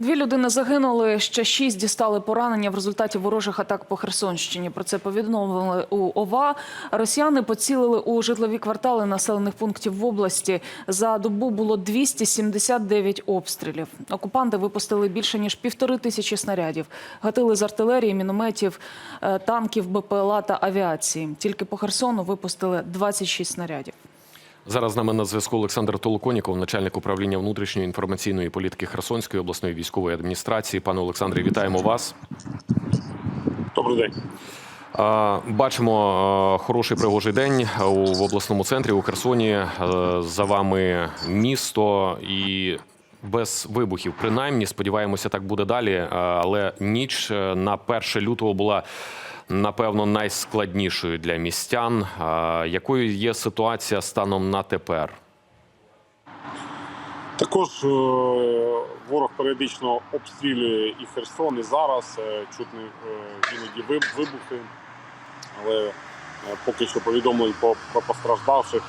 Дві людини загинули, ще шість дістали поранення в результаті ворожих атак по Херсонщині. Про це повідомили у ОВА. Росіяни поцілили у житлові квартали населених пунктів в області. За добу було 279 обстрілів. Окупанти випустили більше ніж півтори тисячі снарядів. Гатили з артилерії, мінометів, е, танків, БПЛА та авіації. Тільки по Херсону випустили 26 снарядів. Зараз з нами на зв'язку Олександр Толоконіков, начальник управління внутрішньої інформаційної політики Херсонської обласної військової адміністрації. Пане Олександре, вітаємо вас. Добрий день. Бачимо хороший пригожий день в обласному центрі у Херсоні. За вами місто і без вибухів. Принаймні, сподіваємося, так буде далі. Але ніч е, на 1 лютого була. Напевно, найскладнішою для містян. Якою є ситуація станом на тепер? Також е, ворог періодично обстрілює і Херсон, і зараз е, чутні е, іноді вибухи, але поки що повідомлень по- про постраждавших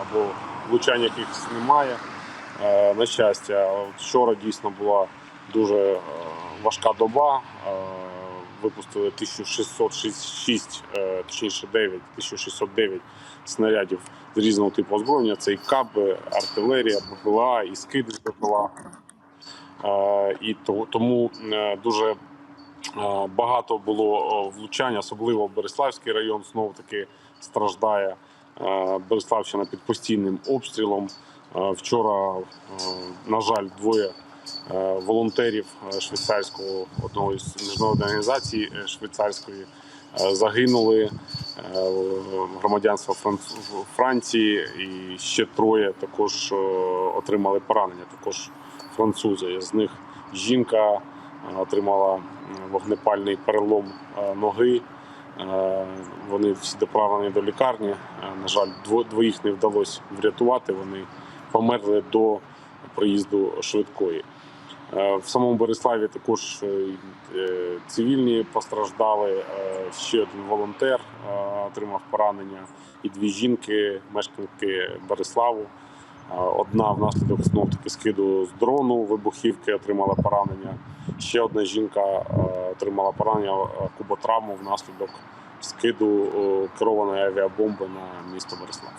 або влучань якихось немає. На щастя, вчора дійсно була дуже важка доба. Е, Випустили 1606, е, точніше 9, 1609 снарядів з різного типу озброєння. Це і каби, артилерія, БПЛА, і скиди БПЛА. Е, І тому е, дуже е, багато було е, влучань, особливо Береславський район знову таки страждає. Е, Береславщина під постійним обстрілом. Е, Вчора, е, на жаль, двоє е, волонтерів е, швейцарського одного із міжнародної організацій е, швейцарської е, загинули е, громадянства Франції, і ще троє також е, отримали поранення. Також французи. З них жінка е, отримала вогнепальний перелом е, ноги. Е, Вони всі доправлені до лікарні. Е, На жаль, дво- двоїх не вдалося врятувати. Вони померли до приїзду швидкої. Е, В самому Бориславі також е, е, цивільні постраждали. Ще один волонтер отримав поранення, і дві жінки, мешканки Бориславу. Одна внаслідок знов таки скиду з дрону вибухівки отримала поранення. Ще одна жінка отримала поранення куботравму внаслідок скиду керованої авіабомби на місто Борислав.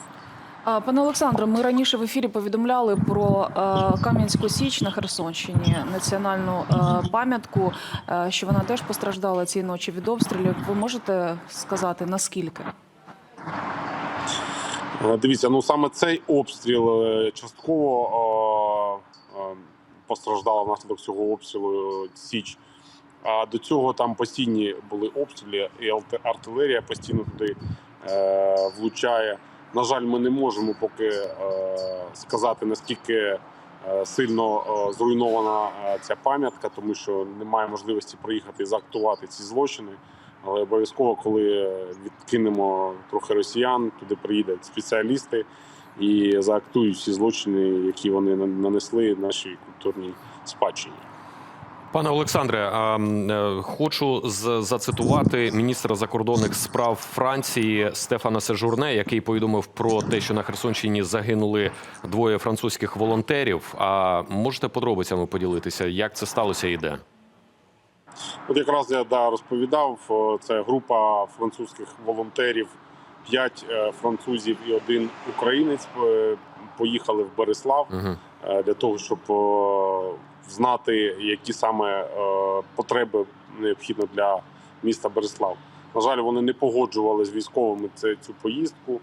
Пане Олександре, ми раніше в ефірі повідомляли про е, Кам'янську Січ на Херсонщині, національну е, пам'ятку, е, що вона теж постраждала цієї ночі від обстрілів. Ви можете сказати наскільки? Дивіться, ну саме цей обстріл частково постраждала внаслідок цього обстрілу Січ. А до цього там постійні були обстріли, і артилерія постійно туди влучає. На жаль, ми не можемо поки е, сказати наскільки е, сильно е, зруйнована ця пам'ятка, тому що немає можливості приїхати і заактувати ці злочини. Але обов'язково, коли відкинемо трохи росіян, туди приїдуть спеціалісти і заактують всі злочини, які вони на- нанесли нашій культурній спадщині. Пане Олександре, е, хочу зацитувати міністра закордонних справ Франції Стефана Сежурне, який повідомив про те, що на Херсонщині загинули двоє французьких волонтерів. А можете подробицями поділитися, як це сталося і де? От якраз я да, розповідав, це група французьких волонтерів, п'ять е, французів і один українець е, поїхали в Береслав Угу. для того, щоб знати, які саме е, потреби необхідно для міста Береслав. На жаль, вони не погоджували з військовими цю поїздку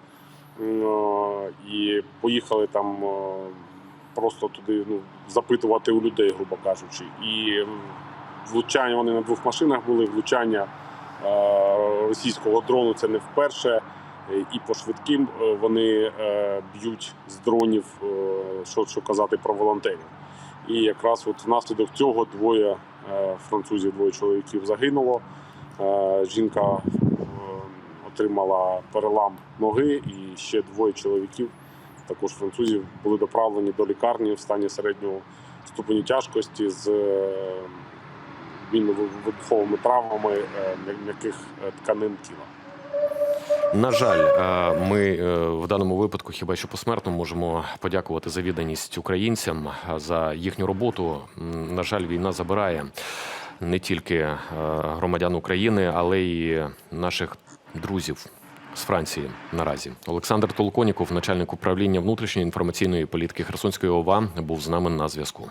е, і поїхали там е, просто туди ну, запитувати у людей, грубо кажучи. І влучання вони на двох машинах були. Влучання російського дрону це не вперше. І по швидким вони б'ють з дронів, що, що казати про волонтерів. І якраз от внаслідок цього двоє е, французів, двоє чоловіків загинуло. Е, Жінка е, отримала перелам ноги, і ще двоє чоловіків, також французів, були доправлені до лікарні в стані середнього ступені тяжкості з е, мінно-вибуховими травмами м'яких тканин тіла. На жаль, е, ми е, в даному випадку хіба що посмертно можемо подякувати за відданість українцям за їхню роботу. На жаль, війна забирає не тільки е, громадян України, але й наших друзів. З Франції наразі Олександр Толконіков, начальник управління внутрішньої інформаційної політики Херсонської ОВА, був з нами на зв'язку.